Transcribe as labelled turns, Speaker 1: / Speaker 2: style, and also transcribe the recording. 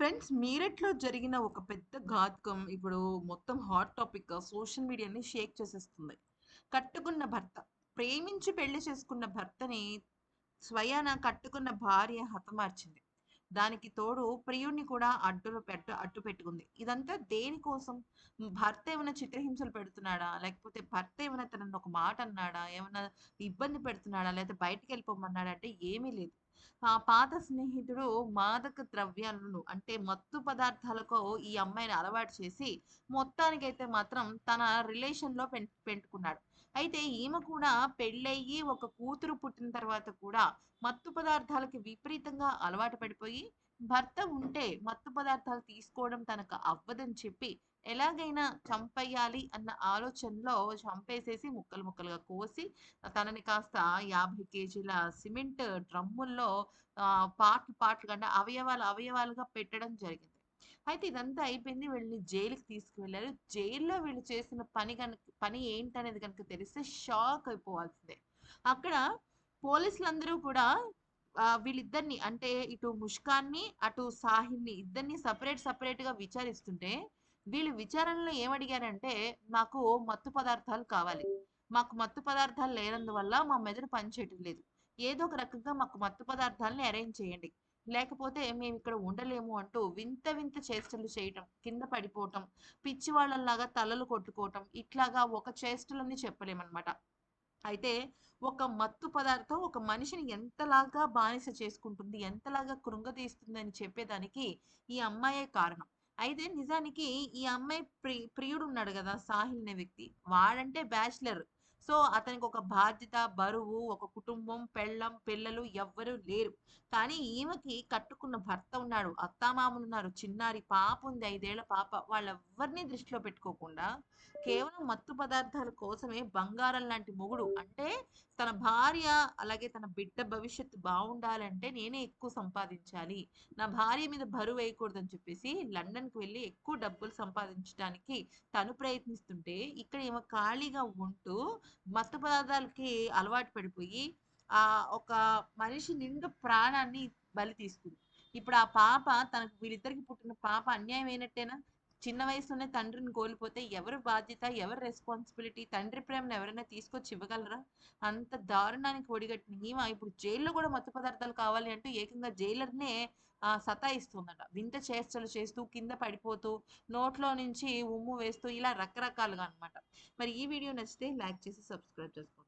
Speaker 1: Friends మీరట్‌లో జరిగిన ఒక పెద్ద ఘాతకం ఇప్పుడు మొత్తం హాట్ టాపిక్‌గా సోషల్ మీడియాని షేక్ చేసేస్తుంది. కట్టుకున్న భర్త, ప్రేమించి పెళ్ళి చేసుకున్న భర్తని స్వయాన కట్టుకున్న భార్య హతమార్చింది. దానికి తోడు ప్రియుడిని కూడా అడ్డులో పెట్ట అడ్డు పెట్టుకుంది. ఇదంతా దేనికోసం? భర్త ఏమైనా చిత్రహింసలు పెడుతున్నాడా? లేకపోతే భర్త ఏమైనా తనని ఒక మాట అన్నాడా? ఏమైనా ఇబ్బంది పెడుతున్నాడా? లేకపోతే బయటకు వెళ్ళిపోమన్నాడా అంటే ఏమీ లేదు. ఆ పాత స్నేహితుడు మాదక ద్రవ్యాలను అంటే మత్తు పదార్థాలకు ఈ అమ్మాయిని అలవాటు చేసి మొత్తానికైతే మాత్రం తన రిలేషన్‌లో పెం పెట్టుకున్నాడు. అయితే ఈమె కూడా పెళ్ళయ్యి ఒక కూతురు పుట్టిన తర్వాత కూడా మత్తు పదార్థాలకి విపరీతంగా అలవాటు పడిపోయి, భర్త ఉంటే మత్తు పదార్థాలు తీసుకోవడం తనకు అవ్వదని చెప్పి ఎలాగైనా చంపేయాలి అన్న ఆలోచనలో చంపేసేసి ముక్కలు ముక్కలుగా కోసి తనని కాస్త 50 కేజీల సిమెంట్ డ్రమ్ముల్లో పాటలు పాటలు కంటే అవయవాలు అవయవాలుగా పెట్టడం జరిగింది. అయితే ఇదంతా అయిపోయింది. వీళ్ళని జైలుకి తీసుకువెళ్ళారు జైల్‌లో వీళ్ళు చేసిన పని కనుక పని ఏంటనేది కనుక తెలిస్తే షాక్ అయిపోవాల్సిందే. అక్కడ పోలీసులందరూ కూడా వీళ్ళిద్దరిని అంటే ఇటు ముష్కాన్‌ని, అటు సాహిల్‌ని ఇద్దరిని సపరేట్ సపరేట్గా విచారిస్తుంటే, వీళ్ళు విచారణలో ఏమడిగారంటే, "మాకు మత్తు పదార్థాలు కావాలి. మాకు మత్తు పదార్థాలు లేనందువల్ల మా మెదడు పనిచేయటం లేదు. ఏదో ఒక రకంగా మాకు మత్తు పదార్థాలని అరేంజ్ చేయండి. లేకపోతే మేము ఇక్కడ ఉండలేము" అంటూ వింత వింత చేష్టలు చేయటం, కింద పడిపోవటం, పిచ్చివాళ్ళలాగా తలలు కొట్టుకోవటం, ఇట్లాగా ఒక చేష్టలని చెప్పలేమనమాట. అయితే ఒక మత్తు పదార్థం ఒక మనిషిని ఎంతలాగా బానిస చేసుకుంటుంది, ఎంతలాగా కృంగతీస్తుందని చెప్పేదానికి ఈ అమ్మాయే కారణం. అయితే నిజానికి ఈ అమ్మాయి ప్రి ప్రియుడున్నాడు కదా సాహిల్ అనే వ్యక్తి. వాడంటే బ్యాచిలర్. సో, అతనికి ఒక బాధ్యత, బరువు, ఒక కుటుంబం, పెళ్ళం పిల్లలు ఎవ్వరు లేరు. కానీ ఈమెకి కట్టుకున్న భర్త ఉన్నాడు. అత్తామామలున్నారు. చిన్నారి పాప ఉంది. ఐదేళ్ళ పాప. వాళ్ళెవ్వరిని దృష్టిలో పెట్టుకోకుండా కేవలం మత్తు పదార్థాల కోసమే బంగారం లాంటి మొగుడు అంటే తన భార్య, అలాగే తన బిడ్డ భవిష్యత్తు బాగుండాలంటే నేనే ఎక్కువ సంపాదించాలి. నా భార్య మీద బరువు వేయకూడదని చెప్పేసి లండన్‌కి వెళ్ళి ఎక్కువ డబ్బులు సంపాదించటానికి తను ప్రయత్నిస్తుంటే, ఇక్కడ ఈమె ఖాళీగా ఉంటూ మత్తు పదార్థాలకి అలవాటు పడిపోయి ఆ ఒక మనిషి నిండు ప్రాణాన్ని బలి తీసుకుంది. ఇప్పుడు ఆ పాప తనకు వీళ్ళిద్దరికి పుట్టిన పాప అన్యాయం అయినట్టేనా? చిన్న వయసులోనే తండ్రిని కోల్పోతే ఎవరు బాధ్యత? ఎవరు రెస్పాన్సిబిలిటీ? తండ్రి ప్రేమను ఎవరైనా తీసుకొచ్చి ఇవ్వగలరా? అంత దారుణానికి ఒడిగట్టిన హీమ ఇప్పుడు జైల్‌లో కూడా మత్తు పదార్థాలు కావాలి అంటూ ఏకంగా జైలర్‌నే సతాయిస్తుందట. వింత చేష్టలు చేస్తూ, కింద పడిపోతూ, నోట్లో నుంచి ఉమ్ము వేస్తూ ఇలా రకరకాలుగా అనమాట మరి ఈ వీడియో నచ్చితే లైక్ చేసి సబ్స్క్రైబ్ చేసుకోండి.